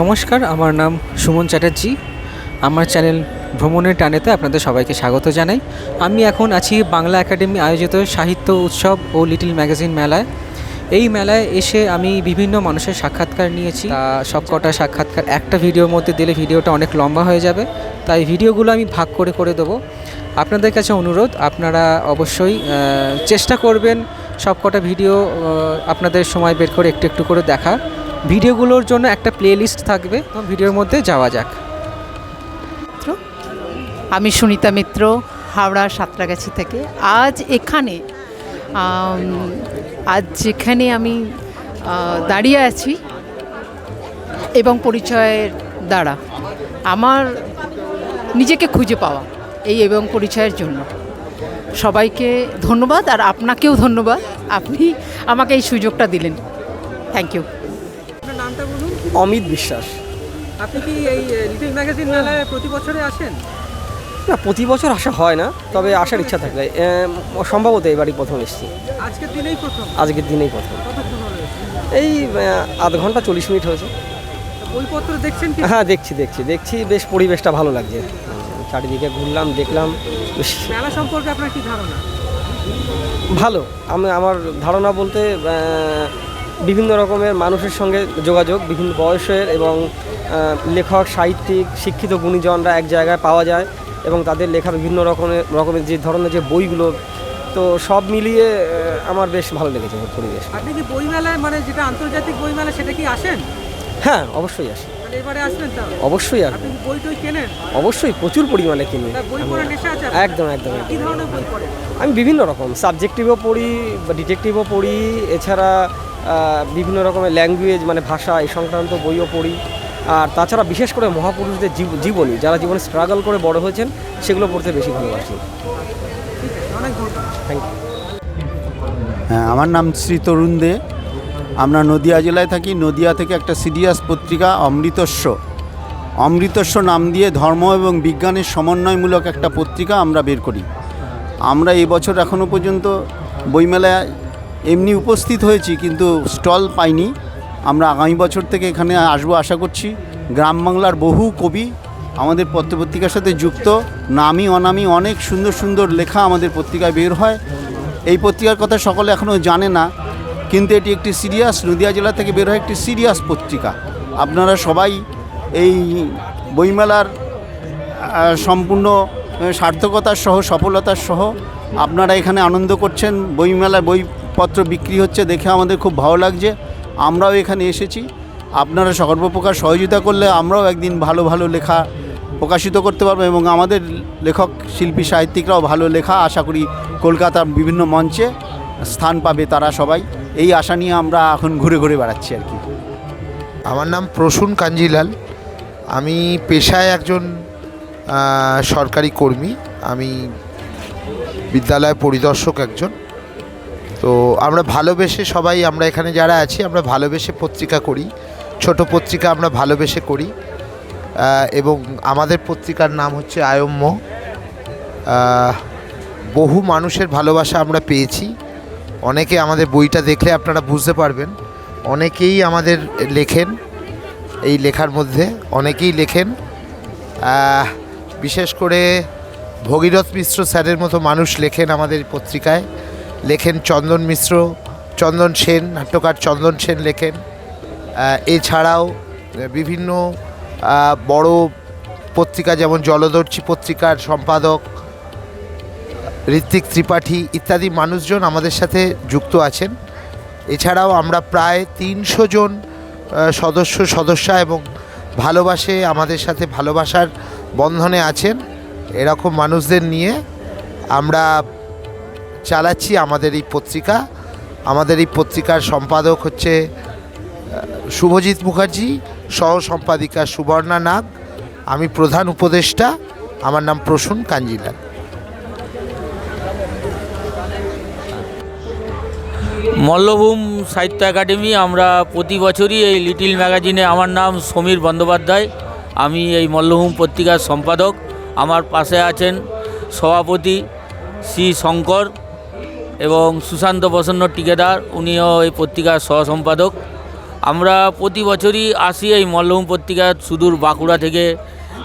নমস্কার, আমার নাম সুমন চ্যাটার্জি। আমার চ্যানেল ভ্রমণের টানেতে আপনাদের সবাইকে স্বাগত জানাই। আমি এখন আছি বাংলা একাডেমি আয়োজিত সাহিত্য উৎসব ও লিটিল ম্যাগাজিন মেলায়। এই মেলায় এসে আমি বিভিন্ন মানুষের সাক্ষাৎকার নিয়েছি। সবকটা সাক্ষাৎকার একটা ভিডিওর মধ্যে দিলে ভিডিওটা অনেক লম্বা হয়ে যাবে। তাই ভিডিওগুলো আমি ভাগ করে করে দেবো। আপনাদের কাছে অনুরোধ, আপনারা অবশ্যই চেষ্টা করবেন সবকটা ভিডিও আপনাদের সময় বের করে একটু একটু করে দেখা ভিডিওগুলোর জন্য একটা প্লেলিস্ট থাকবে, তো ভিডিওর মধ্যে যাওয়া যাক। আমি সুনিতা মিত্র, হাওড়া সাঁতরাগাছি থেকে। আজ এখানে আজ যেখানে আমি দাঁড়িয়ে আছি এবং পরিচয়ের দ্বারা, আমার নিজেকে খুঁজে পাওয়া এই এবং পরিচয়ের জন্য। সবাইকে ধন্যবাদ, আর আপনাকেও ধন্যবাদ, আপনি আমাকে এই সুযোগটা দিলেন। থ্যাংক ইউ অমিত বিশ্বাস। আপনি কি এই লিটল ম্যাগাজিন মেলায় প্রতি বছরে আসেন? না প্রতি বছর আসা হয় না তবে আসার ইচ্ছা থাকলে সম্ভবত এবারই প্রথম এসেছি। আজকের দিনেই প্রথম? আজকের দিনেই প্রথম। এই আধ ঘণ্টা চল্লিশ মিনিট হয়েছে। বইপত্র দেখছেন কি? হ্যাঁ দেখছি দেখছি। দেখছি বেশ পরিবেশটা ভালো লাগছে। চারিদিকে ঘুরলাম দেখলাম মেলা সম্পর্কে আপনার কি ধারণা? ভালো। আমি আমার ধারণা বলতে বিভিন্ন রকমের মানুষের সঙ্গে যোগাযোগ বিভিন্ন বয়সের এবং লেখক সাহিত্যিক শিক্ষিত গুণীজনরা এক জায়গায় পাওয়া যায় এবং তাদের লেখা বিভিন্ন রকমের রকমের যে ধরনের যে বইগুলো তো সব মিলিয়ে আমার বেশ ভালো লেগেছে পরিবেশ। আপনি কি বই মেলায় মানে যেটা আন্তর্জাতিক বই মেলা সেটা কি আসেন? হ্যাঁ অবশ্যই আসি। অবশ্যই কেনেন? অবশ্যই প্রচুর পরিমাণে কিনি? একদম একদম আমি বিভিন্ন রকম সাবজেক্টিভও পড়ি বা ডিটেকটিভও পড়ি এছাড়া বিভিন্ন রকমের ল্যাঙ্গুয়েজ মানে ভাষা, এই সংক্রান্ত বইও পড়ি। আর তাছাড়া বিশেষ করে মহাপুরুষদের জীব- জীবনী, যারা জীবনে স্ট্রাগল করে বড় হয়েছেন, সেগুলো পড়তে বেশি ভালোবাসি। হ্যাঁ আমার নাম শ্রী তরুণ দে। আমরা নদিয়া জেলায় থাকি। নদিয়া থেকে একটা সিরিয়াস পত্রিকা, অমৃতস্ব। অমৃতস্ব নাম দিয়ে ধর্ম এবং বিজ্ঞানের সমন্বয়মূলক একটা পত্রিকা আমরা বের করি। আমরা এবছর এখনও পর্যন্ত বইমেলায় এমনি উপস্থিত হয়েছি, কিন্তু স্টল পাইনি। আমরা আগামী বছর থেকে এখানে আসব আশা করছি। গ্রাম বাংলার বহু কবি আমাদের পত্রপত্রিকার সাথে যুক্ত। নামি অনামি অনেক সুন্দর সুন্দর লেখা আমাদের পত্রিকায় বের হয়। এই পত্রিকার কথা সকলে এখনও জানে না, কিন্তু এটি একটি সিরিয়াস নদিয়া জেলা থেকে বের হয় একটি সিরিয়াস পত্রিকা। আপনারা সবাই এই বইমেলার সম্পূর্ণ সার্থকতার সহ, সফলতার সহ আপনারা এখানে আনন্দ করছেন। বইমেলায় বইপত্র বিক্রি হচ্ছে দেখে আমাদের খুব ভালো লাগছে। আমরাও এখানে এসেছি। আপনারা সর্বপ্রকার সহযোগিতা করলে আমরাও একদিন ভালো ভালো লেখা প্রকাশিত করতে পারব এবং আমাদের লেখক, শিল্পী, সাহিত্যিকরাও ভালো লেখা আশা করি কলকাতার বিভিন্ন মঞ্চে স্থান পাবে তারা সবাই। এই আশা নিয়ে আমরা এখন ঘুরে ঘুরে বেড়াচ্ছি আর কি। আমার নাম প্রসূন কাঞ্জিলাল। আমি পেশায় একজন সরকারি কর্মী। আমি বিদ্যালয় পরিদর্শক একজন। তো আমরা ভালোবেসে সবাই, আমরা এখানে যারা আছি, আমরা ভালোবেসে পত্রিকা করি। ছোট পত্রিকা আমরা ভালোবেসে করি। এবং আমাদের পত্রিকার নাম হচ্ছে আয়ম্য বহু মানুষের ভালোবাসা আমরা পেয়েছি। অনেকে আমাদের বইটা দেখলে আপনারা বুঝতে পারবেন। অনেকেই আমাদের লেখেন এই লেখার মধ্যে, অনেকেই লেখেন। বিশেষ করে ভগীরথ মিশ্র স্যারের মতো মানুষ লেখেন আমাদের পত্রিকায়। লেখেন চন্দন মিশ্র, চন্দন সেন, নাট্যকার চন্দন সেন লেখেন। এছাড়াও বিভিন্ন বড় পত্রিকা যেমন জলদর্শী পত্রিকার সম্পাদক ঋত্বিক ত্রিপাঠী ইত্যাদি মানুষজন আমাদের সাথে যুক্ত আছেন। এছাড়াও আমরা প্রায় তিনশো জন সদস্য, সদস্যা এবং ভালোবাসে আমাদের সাথে ভালোবাসার বন্ধনে আছেন। এরকম মানুষদের নিয়ে আমরা চালাচ্ছি আমাদের এই পত্রিকা। আমাদের এই পত্রিকার সম্পাদক হচ্ছে শুভজিৎ মুখার্জি সহ সম্পাদিকা সুবর্ণা নাগ। আমি প্রধান উপদেষ্টা, আমার নাম প্রসূন কাঞ্জিলাল। মল্লভূম সাহিত্য একাডেমি, আমরা প্রতি বছরই এই লিটিল ম্যাগাজিনে, আমার নাম সমীর বন্দ্যোপাধ্যায়। আমি এই মল্লভূম পত্রিকার সম্পাদক। আমার পাশে আছেন সভাপতি শ্রী শঙ্কর এবং সুশান্ত প্রসন্ন টিকেদার উনিও এই পত্রিকার সহ সম্পাদক আমরা প্রতি বছরই আসি এই মল্লভূম পত্রিকা সুদূর বাঁকুড়া থেকে,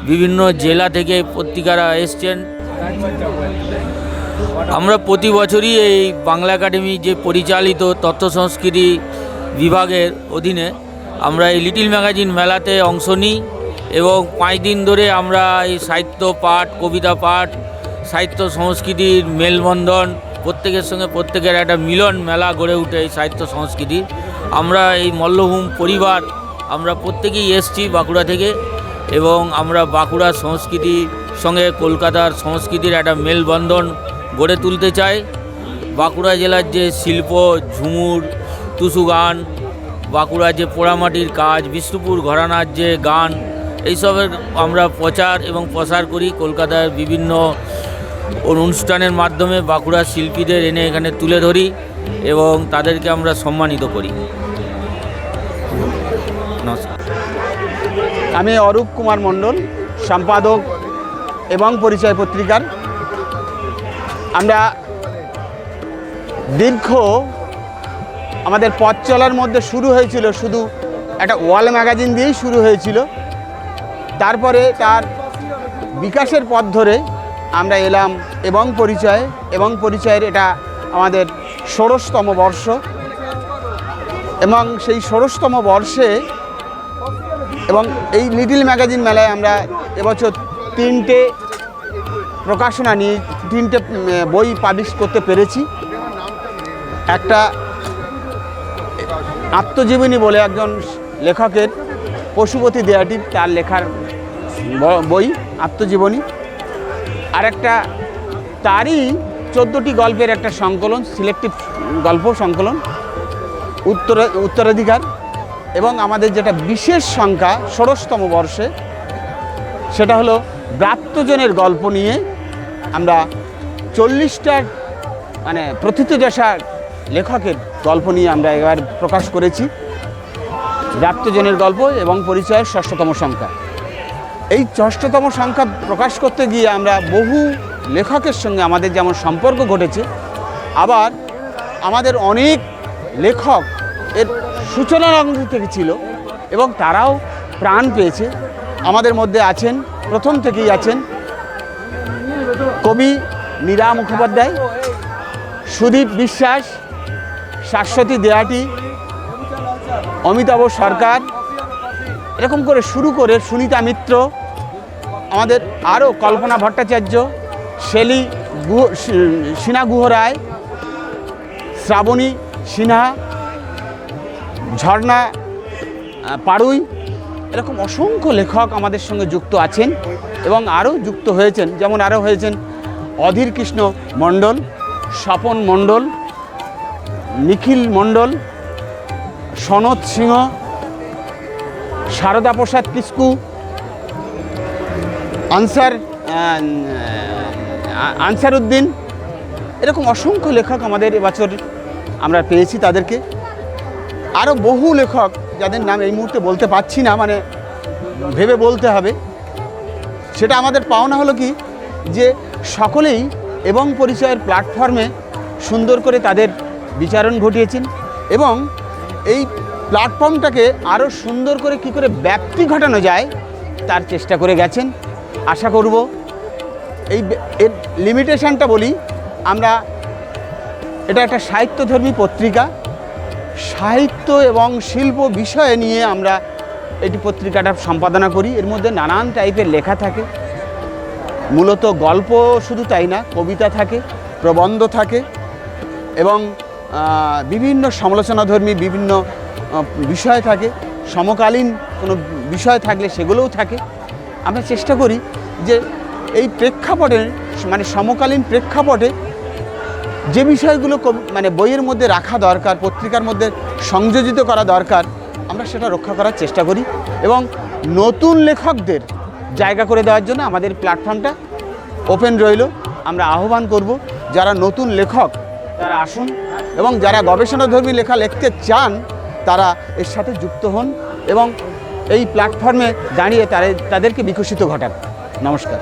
বিভিন্ন জেলা থেকে পত্রিকারা এসছেন। আমরা প্রতি বছরই এই বাংলা একাডেমি যে পরিচালিত তথ্য সংস্কৃতি বিভাগের অধীনে আমরা এই লিটিল ম্যাগাজিন মেলাতে অংশ নিই এবং পাঁচ দিন ধরে আমরা এই সাহিত্য পাঠ, কবিতা পাঠ, সাহিত্য সংস্কৃতির মেলবন্ধন প্রত্যেকের সঙ্গে প্রত্যেকের একটা মিলন মেলা গড়ে উঠে এই সাহিত্য সংস্কৃতির আমরা এই মল্লভূম পরিবার, আমরা প্রত্যেকেই এসছি বাঁকুড়া থেকে এবং আমরা বাঁকুড়ার সংস্কৃতির সঙ্গে কলকাতার সংস্কৃতির একটা মেলবন্ধন গড়ে তুলতে চাই। বাঁকুড়া জেলার যে শিল্প, ঝুমুর, টুসু গান বাঁকুড়ার যে পোড়ামাটির কাজ, বিষ্ণুপুর ঘরানার যে গান, এইসবের আমরা প্রচার এবং প্রসার করি। কলকাতার বিভিন্ন অনুষ্ঠানের মাধ্যমে বাঁকুড়ার শিল্পীদের এনে এখানে তুলে ধরি এবং তাদেরকে আমরা সম্মানিত করি। নমস্কার। আমি অরূপ কুমার মণ্ডল, সম্পাদক এবং পরিচয় পত্রিকার। আমরা দীর্ঘ আমাদের পথ চলার মধ্যে শুরু হয়েছিল শুধু একটা ওয়াল ম্যাগাজিন দিয়েই শুরু হয়েছিল। তারপরে তার বিকাশের পথ ধরে আমরা এলাম এবং পরিচয়, এবং পরিচয়ের এটা আমাদের ষোড়শতম বর্ষ। এবং সেই ষোড়শতম বর্ষে এবং এই লিটিল ম্যাগাজিন মেলায় আমরা এবছর তিনটে প্রকাশনা নিয়ে তিনটে বই পাবলিশ করতে পেরেছি। একটা আত্মজীবনী বলে একজন লেখকের, পশুপতি দেয়াটি তার লেখার বই, আত্মজীবনী। আর একটা তারই চোদ্দোটি গল্পের একটা সংকলন সিলেক্টিভ গল্প সংকলন, উত্তর, উত্তরাধিকার এবং আমাদের যেটা বিশেষ সংখ্যা, ষোড়শতম বর্ষে, সেটা হলো ব্রাত্যজনের গল্প নিয়ে আমরা চল্লিশটার মানে প্রথিতযশা লেখকের গল্প নিয়ে আমরা এবার প্রকাশ করেছি। ব্রাত্যজনের গল্প এবং পরিচয়ের ষষ্ঠতম সংখ্যা। এই ষষ্ঠতম সংখ্যা প্রকাশ করতে গিয়ে আমরা বহু লেখকের সঙ্গে আমাদের যেমন সম্পর্ক ঘটেছে, আবার আমাদের অনেক লেখক এর সূচনার অংশ থেকে ছিল এবং তারাও প্রাণ পেয়েছে। আমাদের মধ্যে আছেন, প্রথম থেকেই আছেন কবি মীরা মুখোপাধ্যায়, সুদীপ বিশ্বাস, শাশ্বতী দেয়াটি, অমিতাভ সরকার এরকম করে শুরু করে সুনিতা মিত্র, আমাদের আরও কল্পনা ভট্টাচার্য, শেলি গুহ সিনা গুহ রায় শ্রাবণী সিনহা, ঝর্ণা পাড়ুই এরকম অসংখ্য লেখক আমাদের সঙ্গে যুক্ত আছেন এবং আরও যুক্ত হয়েছেন। যেমন আরও হয়েছেন অধীর কৃষ্ণ মণ্ডল, স্বপন মণ্ডল, নিখিল মণ্ডল, সনৎ সিংহ শারদা প্রসাদ কিস্কু। আনসার আনসার উদ্দিন। এরকম অসংখ্য লেখক আমাদের এবছর আমরা পেয়েছি তাদেরকে। আরও বহু লেখক যাদের নাম এই মুহূর্তে বলতে পারছি না মানে ভেবে বলতে হবে। সেটা আমাদের পাওনা হলো কি? যে সকলেই এবং পরিচয়ের প্ল্যাটফর্মে সুন্দর করে তাদের বিচারণ ঘটিয়েছেন এবং এই প্ল্যাটফর্মটাকে আরও সুন্দর করে কি করে ব্যাপ্তি ঘটানো যায়, তার চেষ্টা করে গেছেন। আশা করব এই এর লিমিটেশনটা বলি, আমরা এটা একটা সাহিত্যধর্মী পত্রিকা। সাহিত্য এবং শিল্প বিষয়ে নিয়ে আমরা এটি পত্রিকাটা সম্পাদনা করি। এর মধ্যে নানান টাইপের লেখা থাকে। মূলত গল্প শুধু তাই না, কবিতা থাকে, প্রবন্ধ থাকে এবং বিভিন্ন সমালোচনাধর্মী বিভিন্ন বিষয় থাকে, সমকালীন কোনো বিষয় থাকলে সেগুলোও থাকে। আমরা চেষ্টা করি যে এই প্রেক্ষাপটে মানে সমকালীন প্রেক্ষাপটে যে বিষয়গুলো মানে বইয়ের মধ্যে রাখা দরকার, পত্রিকার মধ্যে সংযোজিত করা দরকার, আমরা সেটা রক্ষা করার চেষ্টা করি এবং নতুন লেখকদের জায়গা করে দেওয়ার জন্য আমাদের প্ল্যাটফর্মটা ওপেন রইল। আমরা আহ্বান করব যারা নতুন লেখক, তারা আসুন এবং যারা গবেষণাধর্মী লেখা লিখতে চান তারা এর সাথে যুক্ত হন এবং এই প্ল্যাটফর্মে দাঁড়িয়ে তাদের তাদেরকে বিকশিত ঘটান। নমস্কার।